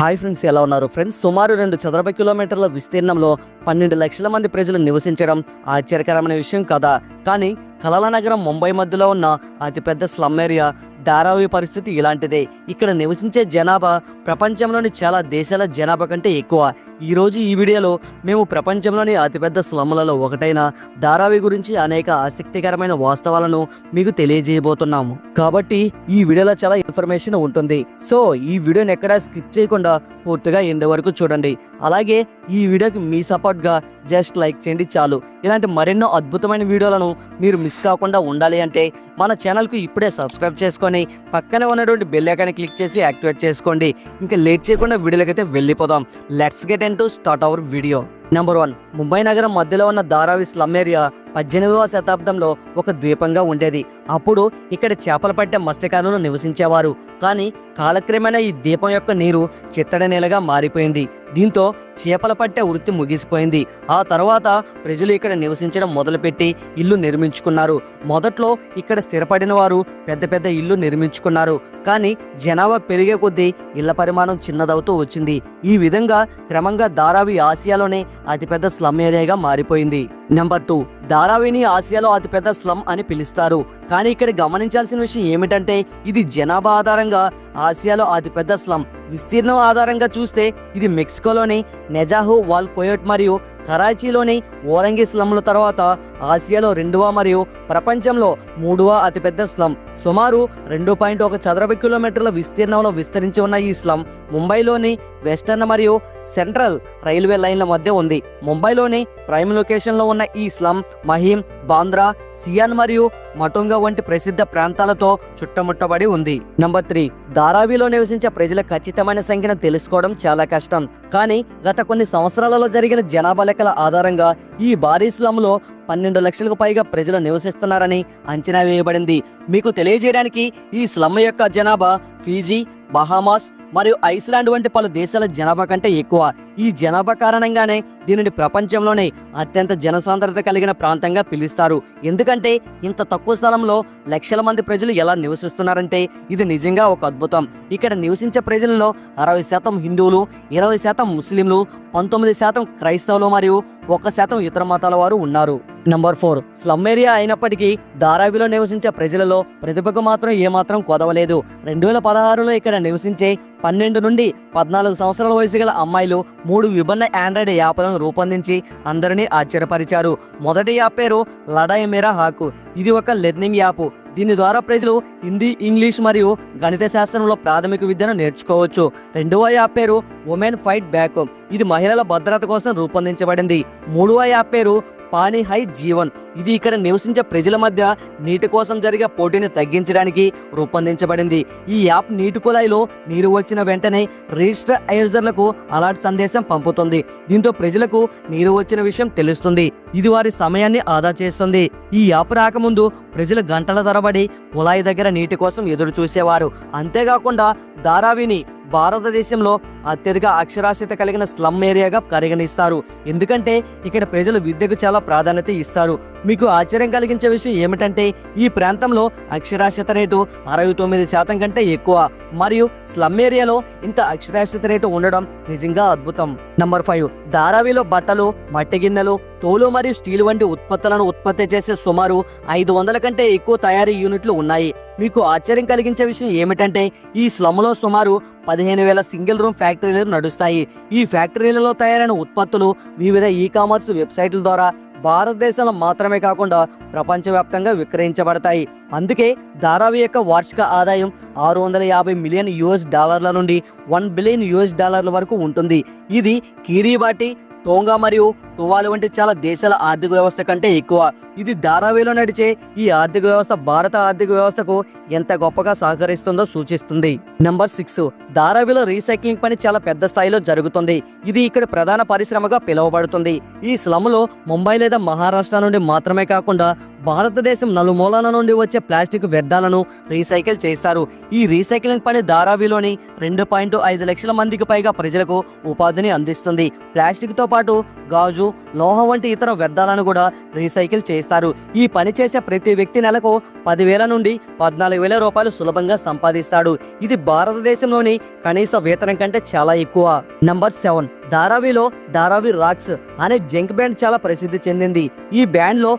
Hi friends ఎలా ఉన్నారు friends? సుమారు రెండు చదరపు కిలోమీటర్ల విస్తీర్ణంలో పన్నెండు లక్షల మంది ప్రజలు నివసించడం ఆశ్చర్యకరమైన విషయం కదా. కానీ కలల నగరం ముంబై మధ్యలో ఉన్న అతిపెద్ద స్లమ్ ఏరియా ధారావి పరిస్థితి ఇలాంటిదే. ఇక్కడ నివసించే జనాభా ప్రపంచంలోని చాలా దేశాల జనాభా కంటే ఎక్కువ. ఈరోజు ఈ వీడియోలో మేము ప్రపంచంలోని అతిపెద్ద స్లమ్లలో ఒకటైన ధారావి గురించి అనేక ఆసక్తికరమైన వాస్తవాలను మీకు తెలియజేయబోతున్నాము. కాబట్టి ఈ వీడియోలో చాలా ఇన్ఫర్మేషన్ ఉంటుంది. సో ఈ వీడియోని ఎక్కడా స్కిప్ చేయకుండా పూర్తిగా ఎండ్ వరకు చూడండి. అలాగే ఈ వీడియోకి మీ సపోర్ట్గా జస్ట్ లైక్ చేయండి చాలు. ఇలాంటి మరెన్నో అద్భుతమైన వీడియోలను మీరు మిస్ కాకుండా ఉండాలి అంటే మన ఛానల్కు ఇప్పుడే సబ్స్క్రైబ్ చేసుకోండి. చేసుకొని పక్కనే ఉన్నటువంటి బెల్ ఐకాన్ని క్లిక్ చేసి యాక్టివేట్ చేసుకోండి. ఇంకా లేట్ చేయకుండా వీడియోలకైతే వెళ్ళిపోదాం. Let's get and to start our video number one Mumbai నగరం మధ్యలో ఉన్న ధారావి స్లమ్ ఏరియా పద్దెనిమిదవ శతాబ్దంలో ఒక ద్వీపంగా ఉండేది. అప్పుడు ఇక్కడ చేపలు పట్టే మత్స్యకారులు నివసించేవారు. కానీ కాలక్రమేణా ఈ ద్వీపం యొక్క నీరు చిత్తడి నేలగా మారిపోయింది. దీంతో చేపలు పట్టే వృత్తి ముగిసిపోయింది. ఆ తర్వాత ప్రజలు ఇక్కడ నివసించడం మొదలుపెట్టి ఇల్లు నిర్మించుకున్నారు. మొదట్లో ఇక్కడ స్థిరపడిన వారు పెద్ద పెద్ద ఇల్లు నిర్మించుకున్నారు. కానీ జనాభా పెరిగే కొద్దీ ఇళ్ళ పరిమాణం చిన్నదవుతూ వచ్చింది. ఈ విధంగా క్రమంగా ధారావి ఆసియాలోనే అతిపెద్ద స్లమ్ ఏరియాగా మారిపోయింది. నెంబర్ టూ ధారావిని ఆసియాలో అతిపెద్ద స్లమ్ అని పిలుస్తారు. కానీ ఇక్కడ గమనించాల్సిన విషయం ఏమిటంటే ఇది జనాభా ఆధారంగా ఆసియాలో అతిపెద్ద స్లమ్. విస్తీర్ణం ఆధారంగా చూస్తే ఇది మెక్సికోలోని నెజాహు వాల్ కోయోట్ మరియు కరాచీలోని ఓరంగి స్లమ్ల తర్వాత ఆసియాలో రెండవ మరియు ప్రపంచంలో మూడవ అతిపెద్ద స్లమ్. సుమారు రెండు పాయింట్ ఒక చదరపు కిలోమీటర్ల విస్తీర్ణంలో విస్తరించి ఉన్న ఈ స్లమ్ ముంబైలోని వెస్టర్న్ మరియు సెంట్రల్ రైల్వే లైన్ల మధ్య ఉంది. ముంబైలోని ప్రైమ్ లొకేషన్లో ఉన్న ఈ స్లమ్ మహీం బాంద్రా సియాన్ మరియు మటుంగా వంటి ప్రసిద్ధ ప్రాంతాలతో చుట్టముట్టబడి ఉంది. నంబర్ త్రీ ధారావిలో నివసించే ప్రజల ఖచ్చితమైన సంఖ్యను తెలుసుకోవడం చాలా కష్టం. కానీ గత కొన్ని సంవత్సరాలలో జరిగిన జనాభా లెక్కల ఆధారంగా ఈ భారీ స్లమ్లో పన్నెండు లక్షలకు పైగా ప్రజలు నివసిస్తున్నారని అంచనా వేయబడింది. మీకు తెలియజేయడానికి ఈ స్లమ్ యొక్క జనాభా ఫీజీ బహామాస్ మరియు ఐస్లాండ్ వంటి పలు దేశాల జనాభా కంటే ఎక్కువ. ఈ జనాభా కారణంగానే దీనిని ప్రపంచంలోనే అత్యంత జనసాంద్రత కలిగిన ప్రాంతంగా పిలుస్తారు. ఎందుకంటే ఇంత తక్కువ స్థలంలో లక్షల మంది ప్రజలు ఎలా నివసిస్తున్నారంటే ఇది నిజంగా ఒక అద్భుతం. ఇక్కడ నివసించే ప్రజలలో అరవై శాతం హిందువులు ఇరవై శాతం ముస్లింలు పంతొమ్మిది శాతం క్రైస్తవులు మరియు ఒక శాతం ఇతర మతాల వారు ఉన్నారు. నంబర్ ఫోర్ స్లమ్ ఏరియా అయినప్పటికీ ధారావిలో నివసించే ప్రజలలో ప్రతిభకు మాత్రం ఏమాత్రం కొదవలేదు. రెండు వేల పదహారులో ఇక్కడ నివసించే పన్నెండు నుండి పద్నాలుగు సంవత్సరాల వయసు గల అమ్మాయిలు మూడు విభిన్న ఆండ్రాయిడ్ యాప్లను రూపొందించి అందరినీ ఆశ్చర్యపరిచారు. మొదటి యాప్ పేరు లడాయి మేరా హాకు ఇది ఒక లెర్నింగ్ యాప్. దీని ద్వారా ప్రజలు హిందీ ఇంగ్లీష్ మరియు గణిత శాస్త్రంలో ప్రాథమిక విద్యను నేర్చుకోవచ్చు. రెండవ యాప్ పేరు ఉమెన్ ఫైట్ బ్యాక్ ఇది మహిళల భద్రత కోసం రూపొందించబడింది. మూడవ యాప్ పేరు పానీ హై జీవన్. ఇది ఇక్కడ నివసించే ప్రజల మధ్య నీటి కోసం జరిగే పోటీని తగ్గించడానికి రూపొందించబడింది. ఈ యాప్ నీటి కుళాయిలో నీరు వచ్చిన వెంటనే రిజిస్టర్ యూజర్లకు అలర్ట్ సందేశం పంపుతుంది. దీంతో ప్రజలకు నీరు వచ్చిన విషయం తెలుస్తుంది. ఇది వారి సమయాన్ని ఆదా చేస్తుంది. ఈ యాప్ రాకముందు ప్రజలు గంటల తరబడి కుళాయి దగ్గర నీటి కోసం ఎదురు చూసేవారు అంతేకాకుండా ధారావిని భారతదేశంలో అత్యధిక అక్షరాస్యత కలిగిన స్లమ్ ఏరియాగా పరిగణిస్తారు. ఎందుకంటే ఇక్కడ ప్రజలు విద్యకు చాలా ప్రాధాన్యత ఇస్తారు. మీకు ఆశ్చర్యం కలిగించే విషయం ఏమిటంటే ఈ ప్రాంతంలో అక్షరాస్యత రేటు అరవై తొమ్మిది శాతం కంటే ఎక్కువ. మరియు స్లమ్ ఏరియాలో ఇంత అక్షరాస్యత రేటు ఉండడం నిజంగా అద్భుతం. Number five. ధారావిలో బట్టలు మట్టి గిన్నెలు తోలు మరియు స్టీల్ వంటి ఉత్పత్తులను ఉత్పత్తి చేసే సుమారు ఐదు వందల కంటే ఎక్కువ తయారీ యూనిట్లు ఉన్నాయి. మీకు ఆశ్చర్యం కలిగించే విషయం ఏమిటంటే ఈ స్లమ్లో సుమారు పదిహేను వేల సింగిల్ రూమ్ ఫ్యాక్టరీలు నడుస్తాయి. ఈ ఫ్యాక్టరీలలో తయారైన ఉత్పత్తులు వివిధ ఈ కామర్స్ వెబ్సైట్ల ద్వారా భారతదేశంలో మాత్రమే కాకుండా ప్రపంచవ్యాప్తంగా విక్రయించబడతాయి. అందుకే ధారావి యొక్క వార్షిక ఆదాయం ఆరు వందల యాభై మిలియన్ యుఎస్ డాలర్ల నుండి వన్ బిలియన్ యుఎస్ డాలర్ల వరకు ఉంటుంది. ఇది కీరీబాటి టోంగా మరియు తువాలు వంటి చాలా దేశాల ఆర్థిక వ్యవస్థ కంటే ఎక్కువ. ఇది ధారావిలో నడిచే ఈ ఆర్థిక వ్యవస్థ భారత ఆర్థిక వ్యవస్థకు ఎంత గొప్పగా సహకరిస్తుందో సూచిస్తుంది. Number six. ధారావిలో రీసైక్లింగ్ పని చాలా పెద్ద స్థాయిలో జరుగుతుంది. ఇది ఇక్కడ ప్రధాన పరిశ్రమగా పిలువబడుతుంది. ఈ స్లమ్లో ముంబై లేదా మహారాష్ట్ర నుండి మాత్రమే కాకుండా భారతదేశం నలుమూలల నుండి వచ్చే ప్లాస్టిక్ వ్యర్థాలను రీసైకిల్ చేస్తారు. ఈ రీసైక్లింగ్ పని ధారావిలోని రెండు పాయింట్ ఐదు లక్షల మందికి పైగా ప్రజలకు ఉపాధిని అందిస్తుంది. ప్లాస్టిక్తో పాటు గాజు లోహం వంటి ఇతర వ్యర్థాలను కూడా రీసైకిల్ చేస్తారు ఈ పని చేసే ప్రతి వ్యక్తి నెలకు పదివేల నుండి పద్నాలుగు వేల రూపాయలు సులభంగా సంపాదిస్తాడు. ఇది భారతదేశంలోని కనీస వేతనం కంటే చాలా ఎక్కువ. Number seven. ధారావిలో ధారావి రాక్స్ అనే జంక్ బ్యాండ్ చాలా ప్రసిద్ధి చెందింది. ఈ బ్యాండ్లో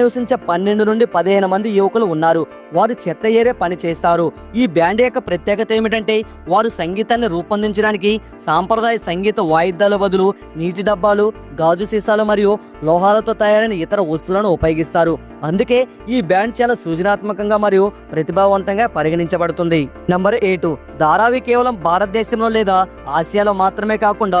నివసించే పన్నెండు నుండి పదిహేను మంది యువకులు ఉన్నారు. వారు చెత్త ఏరే పని చేస్తారు. ఈ బ్యాండ్ యొక్క ప్రత్యేకత ఏమిటంటే వారు సంగీతాన్ని రూపొందించడానికి సాంప్రదాయ సంగీత వాయిద్యాల బదులు నీటి డబ్బాలు గాజు సీసాలు మరియు లోహాలతో తయారైన ఇతర వస్తువులను ఉపయోగిస్తారు. అందుకే ఈ బ్యాండ్ చాలా సృజనాత్మకంగా మరియు ప్రతిభావంతంగా పరిగణించబడుతుంది. Number eight. ధారావి కేవలం భారతదేశంలో లేదా ఆసియాలో మాత్రమే కాకుండా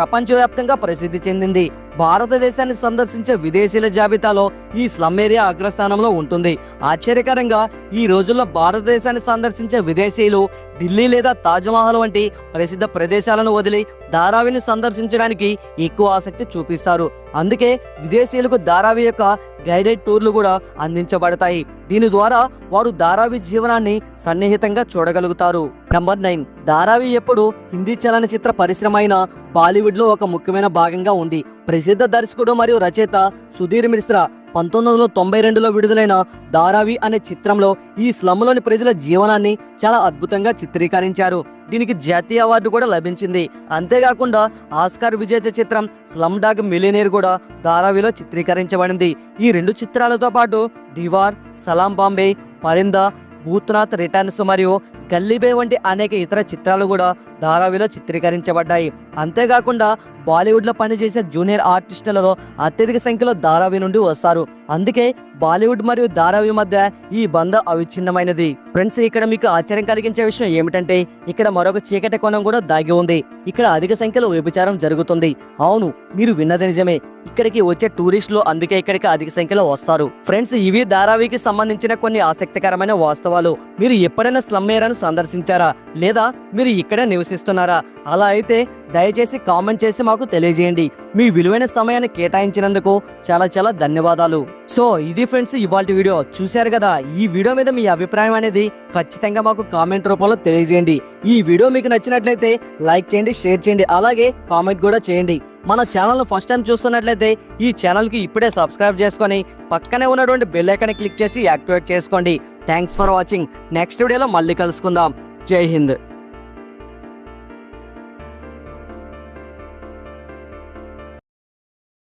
ప్రపంచవ్యాప్తంగా ప్రసిద్ధి చెందింది. భారతదేశాన్ని సందర్శించే విదేశీయుల జాబితాలో ఈ స్లమ్ ఏరియా అగ్రస్థానంలో ఉంటుంది. ఆశ్చర్యకరంగా ఈ రోజుల్లో భారతదేశాన్ని సందర్శించే విదేశీయులు ఢిల్లీ లేదా తాజ్మహల్ వంటి ప్రసిద్ధ ప్రదేశాలను వదిలి ధారావిని సందర్శించడానికి ఎక్కువ ఆసక్తి చూపిస్తారు. అందుకే విదేశీయులకు ధారావి యొక్క గైడెడ్ టూర్లు కూడా అందించబడతాయి. దీని ద్వారా వారు ధారావి జీవనాన్ని సన్నిహితంగా చూడగలుగుతారు. Number nine. ధారావి ఎప్పుడు హిందీ చలనచిత్ర పరిశ్రమ అయిన బాలీవుడ్ లో ఒక ముఖ్యమైన భాగంగా ఉంది. ప్రసిద్ధ దర్శకుడు మరియు రచయిత సుధీర్ మిశ్రా పంతొమ్మిది వందల తొంభై రెండులో విడుదలైన ధారావి అనే చిత్రంలో ఈ స్లమ్లోని ప్రజల జీవనాన్ని చాలా అద్భుతంగా చిత్రీకరించారు. దీనికి జాతీయ అవార్డు కూడా లభించింది. అంతేకాకుండా ఆస్కార్ విజేత చిత్రం స్లమ్ డాగ్ మిలినేర్ కూడా ధారావిలో చిత్రీకరించబడింది. ఈ రెండు చిత్రాలతో పాటు దివార్ సలాం బాంబే పరిందా భూత్నాథ్ రిటర్న్స్ మరియు గల్లీబే వంటి అనేక ఇతర చిత్రాలు కూడా ధారావిలో చిత్రీకరించబడ్డాయి. అంతేకాకుండా బాలీవుడ్లో పనిచేసే జూనియర్ ఆర్టిస్టులలో అత్యధిక సంఖ్యలో ధారావి నుండి వస్తారు. అందుకే బాలీవుడ్ మరియు ధారావి మధ్య ఈ బంధం అవిచ్ఛిన్నమైనది. ఫ్రెండ్స్ ఇక్కడ మీకు ఆశ్చర్యం కలిగించే విషయం ఏమిటంటే ఇక్కడ మరొక చీకటి కోణం కూడా దాగి ఉంది. ఇక్కడ అధిక సంఖ్యలో వ్యభిచారం జరుగుతుంది. అవును మీరు విన్నది నిజమే. ఇక్కడికి వచ్చే టూరిస్టులు అందుకే ఇక్కడికి అధిక సంఖ్యలో వస్తారు. ఫ్రెండ్స్ ఇవి ధారావికి సంబంధించిన కొన్ని ఆసక్తికరమైన వాస్తవాలు. మీరు ఎప్పుడైనా స్లమ్ ఏరియాను సందర్శించారా? లేదా మీరు ఇక్కడే నివసిస్తున్నారా? అలా అయితే దయచేసి కామెంట్ చేసి మాకు తెలియజేయండి. మీ విలువైన సమయాన్ని కేటాయించినందుకు చాలా చాలా ధన్యవాదాలు. సో ఇది ఫ్రెండ్స్ ఇవాళ వీడియో. చూశారు కదా ఈ వీడియో మీద మీ అభిప్రాయం అనేది ఖచ్చితంగా మాకు కామెంట్ రూపంలో తెలియజేయండి. ఈ వీడియో మీకు నచ్చినట్లయితే లైక్ చేయండి షేర్ చేయండి అలాగే కామెంట్ కూడా చేయండి. మన ఛానల్ను ఫస్ట్ టైం చూస్తున్నట్లయితే ఈ ఛానల్కి ఇప్పుడే సబ్స్క్రైబ్ చేసుకొని పక్కనే ఉన్నటువంటి బెల్ ఐకాన్ క్లిక్ చేసి యాక్టివేట్ చేసుకోండి. Thanks for watching. నెక్స్ట్ వీడియోలో మళ్ళీ కలుసుకుందాం. జై హింద్.